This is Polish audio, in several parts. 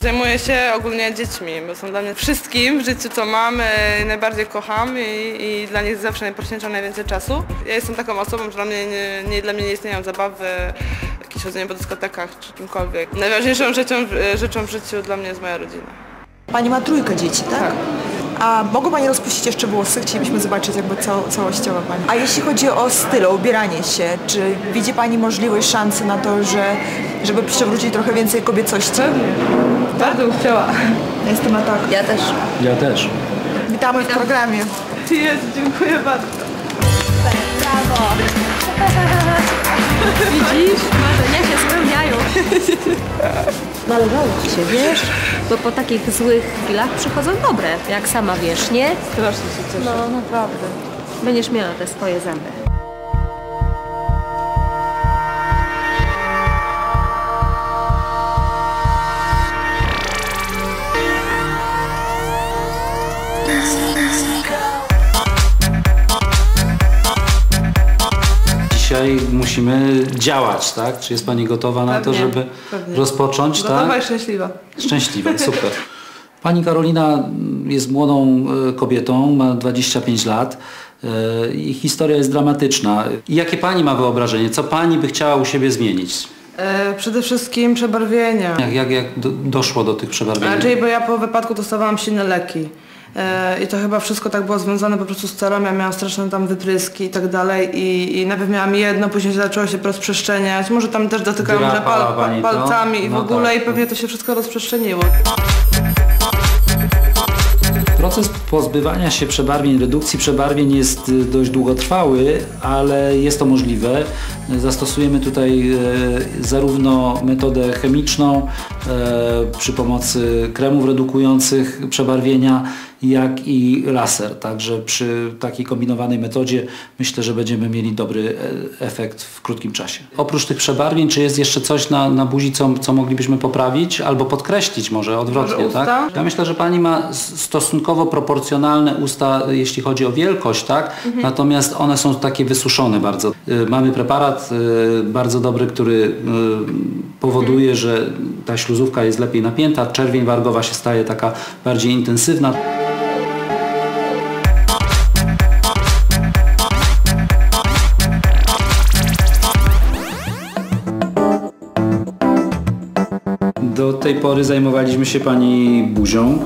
Zajmuję się ogólnie dziećmi, bo są dla mnie wszystkim w życiu, co mam, e, najbardziej kocham i, i dla nich zawsze poświęcam najwięcej czasu. Ja jestem taką osobą, że dla mnie nie, nie, dla mnie nie istnieją zabawy, jakieś chodzenie po dyskotekach czy czymkolwiek. Najważniejszą rzeczą, w- rzeczą w życiu dla mnie jest moja rodzina. Pani ma trójkę dzieci, tak? A mogą Pani rozpuścić jeszcze włosy? Chcielibyśmy zobaczyć jakby cał, całościowo Pani. A jeśli chodzi o styl, o ubieranie się, czy widzi Pani możliwość, szansy na to, że, żeby przywrócić trochę więcej kobiecości? Bardzo bym chciała. Jestem na tak. Ja też. Ja też. Witamy w programie. Jest, dziękuję bardzo. Widzisz? Marzenia się spełniają. Należało ci się, wiesz? Bo po takich złych chwilach przychodzą dobre, jak sama wiesz, nie? Strasznie się cieszę. No, naprawdę. Będziesz miała te swoje zęby. Dzisiaj musimy działać, tak? Czy jest Pani gotowa na to, Pewnie, żeby pewnie. rozpocząć, Gotowa tak? i szczęśliwa. Szczęśliwa, super. Pani Karolina jest młodą e, kobietą, ma 25 lat e, i historia jest dramatyczna. Jakie Pani ma wyobrażenie? Co Pani by chciała u siebie zmienić? E, przede wszystkim przebarwienia. Jak, jak, jak do, doszło do tych przebarwień? Raczej, bo ja po wypadku dostawałam silne leki. E, I to chyba wszystko tak było związane po prostu z cerą, ja miałam straszne tam wypryski i tak dalej i, i najpierw miałam jedno, później zaczęło się rozprzestrzeniać, może tam też dotykałam Drapała pal, pani to? palcami i w No ogóle tak. i pewnie to się wszystko rozprzestrzeniło. Proces pozbywania się przebarwień, redukcji przebarwień jest y, dość długotrwały, ale jest to możliwe. Zastosujemy tutaj e, zarówno metodę chemiczną e, przy pomocy kremów redukujących przebarwienia, jak i laser. Także przy takiej kombinowanej metodzie myślę, że będziemy mieli dobry e, efekt w krótkim czasie. Oprócz tych przebarwień, czy jest jeszcze coś na, na buzi, co, co moglibyśmy poprawić albo podkreślić może odwrotnie, Może tak? Ja myślę, że pani ma stosunkowo proporcjonalne usta, jeśli chodzi o wielkość, tak? Natomiast one są takie wysuszone bardzo. Y, Mamy preparat y, bardzo dobry, który y, powoduje, że ta śluzówka jest lepiej napięta, czerwień wargowa się staje taka bardziej intensywna. Tej pory zajmowaliśmy się Pani buzią.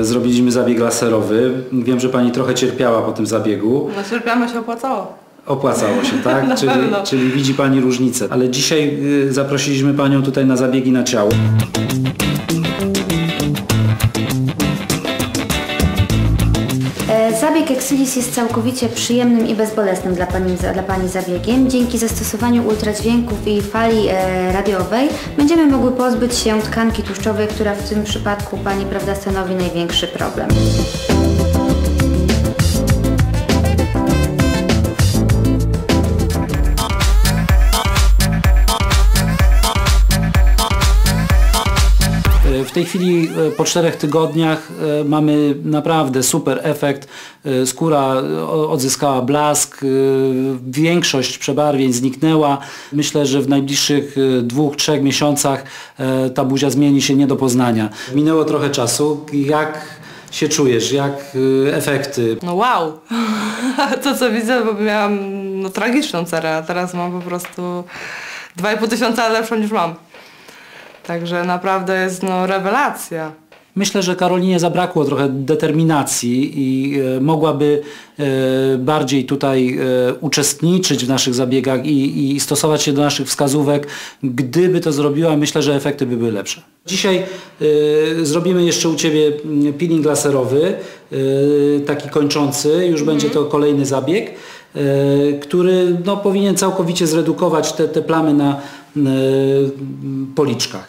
E, Zrobiliśmy zabieg laserowy. Wiem, że Pani trochę cierpiała po tym zabiegu. No cierpiamy się opłacało. Opłacało się, tak? Czyli, pewno. czyli widzi Pani różnicę. Ale dzisiaj y, zaprosiliśmy Panią tutaj na zabiegi na ciało. E, Exilis jest całkowicie przyjemnym i bezbolesnym dla Pani, dla pani zabiegiem. Dzięki zastosowaniu ultradźwięków i fali e, radiowej będziemy mogły pozbyć się tkanki tłuszczowej, która w tym przypadku Pani prawda, stanowi największy problem. W tej chwili e, po czterech tygodniach e, mamy naprawdę super efekt. E, Skóra odzyskała blask, większość przebarwień zniknęła. Myślę, że w najbliższych dwóch, trzech miesiącach ta buzia zmieni się nie do poznania. Minęło trochę czasu. Jak się czujesz? Jak efekty? No wow! to co widzę, bo miałam no, tragiczną cerę, a teraz mam po prostu 2,5 tysiąca lepszą niż mam. Także naprawdę jest no rewelacja. Myślę, że Karolinie zabrakło trochę determinacji i e, mogłaby e, bardziej tutaj e, uczestniczyć w naszych zabiegach i, i stosować się do naszych wskazówek. Gdyby to zrobiła, myślę, że efekty by były lepsze. Dzisiaj zrobimy jeszcze u Ciebie mm, peeling laserowy, taki kończący. Już będzie to kolejny zabieg, który no, powinien całkowicie zredukować te, te plamy na E, policzkach.